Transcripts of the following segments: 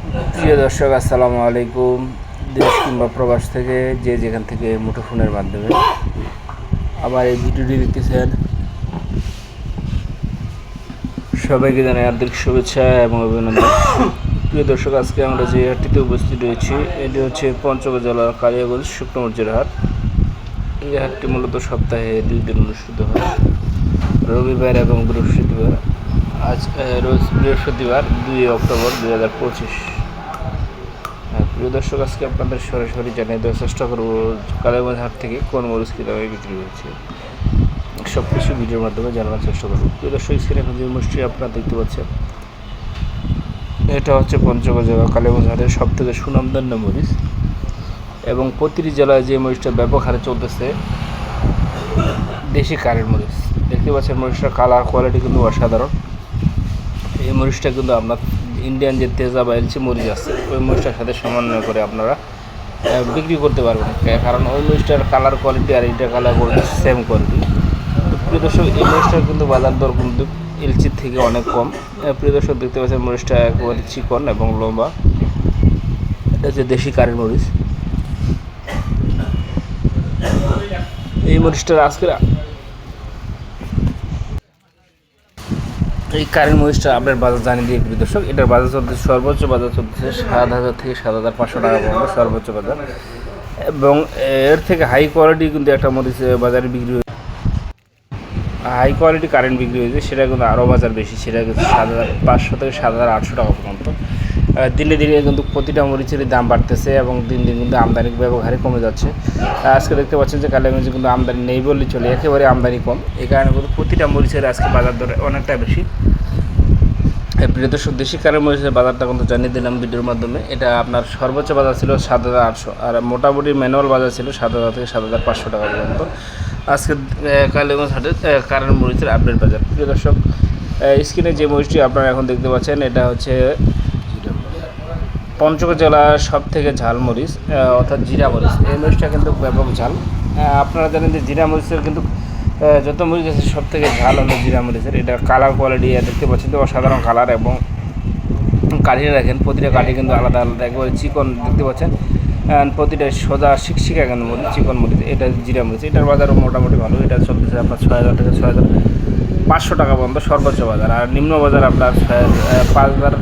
প্রিয় দর্শক, আসসালামু আলাইকুম। দেশ কিংবা প্রবাস থেকে যে যেখান থেকে মুঠোফোনের মাধ্যমে আবার এই ভিডিওটি দেখতেছেন, সবাইকে জানাই আন্তরিক শুভেচ্ছা এবং অভিনন্দন। প্রিয় দর্শক, আজকে আমরা যে হাটটিতে উপস্থিত রয়েছি, এটি হচ্ছে পঞ্চগড় জেলার কালিয়াগঞ্জ শুক্রমর্জের হাট। এই হাটটি মূলত সপ্তাহে দুই দিন অনুষ্ঠিত হয়। রবিবার এবং বৃহস্পতিবার আজ রোজ বৃহস্পতিবার দুই অক্টোবর দুই হাজার পঁচিশ। হ্যাঁ, প্রিয় দর্শক আজকে আপনাদের সরাসরি জানিয়ে দেওয়ার চেষ্টা করব কালীগঞ্জ হাট থেকে কোন মরিচ কী দামে বিক্রি হয়েছে। সব কিছু ভিডিওর মাধ্যমে জানানোর চেষ্টা করব। প্রিয় দর্শক স্ক্রিনে এখন যে মুষ্টি আপনারা দেখতে পাচ্ছেন এটা হচ্ছে পঞ্চগড় জেলা কালীগঞ্জ হাটের সব থেকে সুনামধন্য মরিচ। এবং প্রতিটি জেলায় যে মরিচটা ব্যাপক হারে চলতেছে দেশি কারের মরিচ। দেখতে পাচ্ছেন মরিচটার কালার কোয়ালিটি কিন্তু অসাধারণ। মরিচটা কিন্তু আপনার ইন্ডিয়ান যে তেজা বা এলচি মরিচ আছে, ওই মরিচটার সাথে সমন্বয় করে আপনারা বিক্রি করতে পারবেন। কারণ ওই মরিচটার কালার কোয়ালিটি আর এইটার কালার কোয়ালিটি সেম কোয়ালিটি তো প্রিয় দর্শক, এই মরিচটার কিন্তু বাজার দর কিন্তু এলচির থেকে অনেক কম। প্রিয় দর্শক, দেখতে পাচ্ছেন মরিচটা একেবারে চিকন এবং লম্বা। এটা হচ্ছে দেশি কারের মরিচ। এই মরিচটার আজকের এই কারেন্ট মরিচটা আপনার বাজার জানিয়ে দিয়ে প্রিয় দর্শক, এটার বাজার চলতে সর্বোচ্চ বাজার চলতেছে সাত হাজার থেকে সাত হাজার পাঁচশো টাকা পর্যন্ত সর্বোচ্চ বাজার। এবং এর থেকে হাই কোয়ালিটি কিন্তু একটা মরিচ বাজারে বিক্রি হয়েছে হাই কোয়ালিটি কারেন্ট বিক্রি হয়েছে সেটা কিন্তু আরও বাজার বেশি, সেটা কিন্তু সাত হাজার পাঁচশো থেকে সাত হাজার আটশো টাকা পর্যন্ত। দিনে দিনে কিন্তু প্রতিটা মরিচেরই দাম বাড়তেছে এবং দিন দিন কিন্তু আমদানি ব্যবহারে কমে যাচ্ছে। আজকে দেখতে পাচ্ছেন যে কালীগঞ্জে কিন্তু আমদানি নেই বললেই চলে, একেবারে আমদানি কম। এই কারণে কিন্তু প্রতিটা মরিচের আজকে বাজার দর অনেকটা বেশি। প্রিয় দর্শক, দেশি কারের মরিচের বাজারটা কিন্তু জানিয়ে দিলাম ভিডিওর মাধ্যমে। এটা আপনার সর্বোচ্চ বাজার ছিল সাত হাজার আটশো, আর মোটামুটি ম্যানুয়াল বাজার ছিল সাত হাজার থেকে সাত হাজার পাঁচশো টাকা পর্যন্ত। আজকে কালীগঞ্জ হাটের কারেন্ট মরিচের আপডেট বাজার। প্রিয় দর্শক স্ক্রিনে যে মরিচটি আপনারা এখন দেখতে পাচ্ছেন, এটা হচ্ছে পঞ্চগড় জেলার সব থেকে ঝাল মরিচ অর্থাৎ জিরা মরিচ এই মরিচটা কিন্তু ব্যাপক ঝাল। আপনারা জানেন যে জিরা মরিচের কিন্তু যত মরিচ আছে সব থেকে ঝাল হলো জিরা মরিচের এটা কালার কোয়ালিটি দেখতে পাচ্ছেন তো, অসাধারণ কালার এবং কাঠি রাখেন প্রতিটা কাঠি কিন্তু আলাদা আলাদা। একবারে চিকন, দেখতে পাচ্ছেন? প্রতিটা সোজা শিকশিকা কেন মরিচ, চিকন মরিচ। এটা জিরা মরিচ এটার বাজারও মোটামুটি ভালো। এটা চলতেছে আপনার ছয় হাজার থেকে ছয় হাজার পাঁচশো টাকা পর্যন্ত সর্বোচ্চ বাজার। আর নিম্ন বাজার আপনার পাঁচ হাজার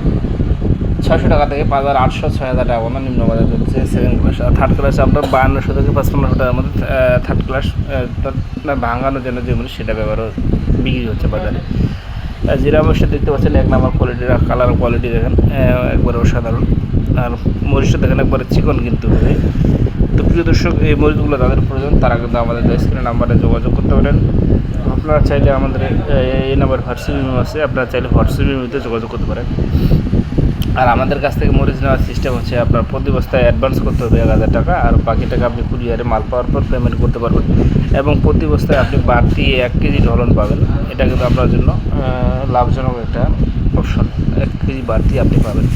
ছয়শো টাকা থেকে পাঁচ হাজার আটশো, ছয় হাজার টাকা পর্যন্ত নিম্ন বাজার চলছে সেকেন্ড ক্লাস আর থার্ড ক্লাসে আপনার বায়ান্নশো থেকে পাঁচপান্নশো টাকার মধ্যে থার্ড ক্লাস ভাঙানোর জন্য যে মরিচ সেটা ব্যবহার বিক্রি হচ্ছে বাজারে। জিরা মরিচটা দেখতে পাচ্ছেন, এক নাম্বার কোয়ালিটির কালার কোয়ালিটি দেখেন একবারে অসাধারণ। আর মরিচটা দেখেন, একবারে চিকন কিন্তু তো প্রিয় দর্শক, এই মরিচগুলো তাদের প্রয়োজন, তারা কিন্তু আমাদের স্ক্রিন নাম্বারে যোগাযোগ করতে পারেন। আপনারা চাইলে আমাদের এই নাম্বার হোয়াটসঅ্যাপ আছে, আপনারা চাইলে হোয়াটসঅ্যাপ যোগাযোগ করতে পারেন। আর আমাদের কাছ থেকে মরিচ নেওয়ার সিস্টেম হচ্ছে আপনার প্রতি বস্তায় অ্যাডভান্স করতে হবে এক হাজার টাকা আর বাকি টাকা আপনি কুরিয়ারে মাল পাওয়ার পর পেমেন্ট করতে পারবেন। এবং প্রতি বস্তায় আপনি বাড়তি এক কেজি ঢলন পাবেন। এটা কিন্তু আপনার জন্য লাভজনক একটা অপশন। এক কেজি বাড়তি আপনি পাবেন।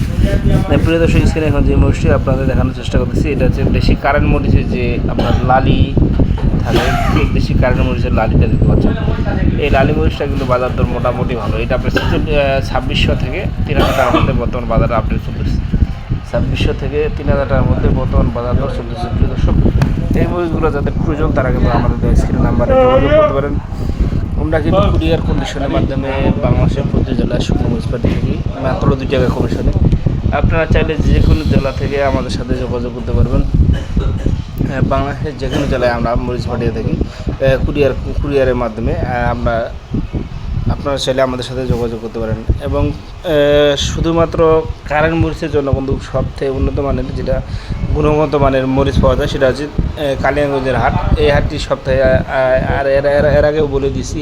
তাই প্রিয় দর্শক স্ক্রিনে এখন যে মরিচটি আপনাদের দেখানোর চেষ্টা করতেছি, এটা হচ্ছে দেশি কারেন্ট মরিচের যে আপনার লালি থাকে। দেশি কারেন্ট মরিচের লালিটা দেখতে পাচ্ছেন। এই লালি মরিচটা কিন্তু বাজার দর মোটামুটি ভালো। এটা আপনার ছাব্বিশশো থেকে তিন হাজার টাকার মধ্যে বর্তমান বাজারে আপডেট চলতেছে। ছাব্বিশশো থেকে তিন হাজার টাকার মধ্যে বর্তমান বাজার দর চলতেছে। প্রিয় দর্শক, এই মরিচগুলো যাদের প্রয়োজন, তারা কিন্তু আমাদের স্ক্রিন নাম্বারে যোগাযোগ করতে পারেন। আমরা কিন্তু কুরিয়ার কন্ডিশনের মাধ্যমে বাংলাদেশের প্রতি জেলায় শুকনো মরিচ পাঠিয়ে থাকি মাত্র দুই টাকা কমিশনে আপনারা চাইলে যে কোনো জেলা থেকে আমাদের সাথে যোগাযোগ করতে পারবেন। হ্যাঁ, বাংলাদেশের যে কোনো জেলায় আমরা মরিচ পাঠিয়ে থাকি। কুরিয়ার কুরিয়ারের মাধ্যমে আমরা আপনারা চাইলে আমাদের সাথে যোগাযোগ করতে পারেন। এবং শুধুমাত্র কারেন্ট মরিচের জন্য কিন্তু সবথেকে উন্নত মানের যেটা গুণগত মানের মরিচ পাওয়া যায় সেটা হচ্ছে কালিয়াগঞ্জের হাট। এই হাটটি সপ্তাহে আর এর আগেও বলে দিছি